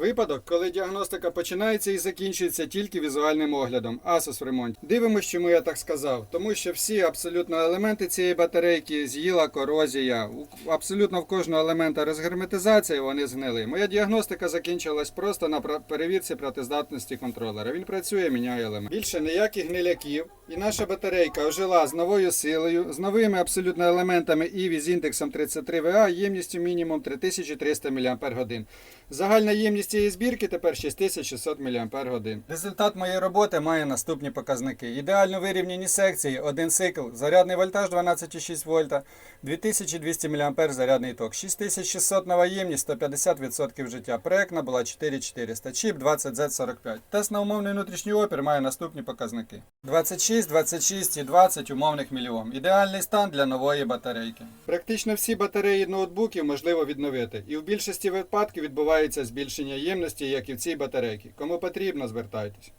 Випадок, коли діагностика починається і закінчується тільки візуальним оглядом. Asus в ремонті. Дивимось, чому я так сказав. Тому що всі абсолютно елементи цієї батарейки з'їла корозія. Абсолютно в кожного елемента розгерметизація вони згнили. Моя діагностика закінчилась просто на перевірці працездатності контролера. Він працює, міняє елемент. Більше ніяких гниляків. І наша батарейка ожила з новою силою, з новими абсолютно елементами EV з індексом 33VA, ємністю мінімум 3300 мАч. Загальна ємність цієї збірки тепер 6600 мАч. Результат моєї роботи має наступні показники. Ідеально вирівняні секції, один цикл, зарядний вольтаж 12,6 вольта, 2200 мА зарядний ток, 6600 нова ємність, 150% життя. Проектна була 4400, чіп 20Z45. Тест на умовний внутрішній опір має наступні показники. 26, 26 і 20 умовних мільйом. Ідеальний стан для нової батарейки. Практично всі батареї ноутбуків можливо відновити, і в більшості випадків відбувається збільшення ємності, як і в цій батарейці. Кому потрібно, звертайтесь.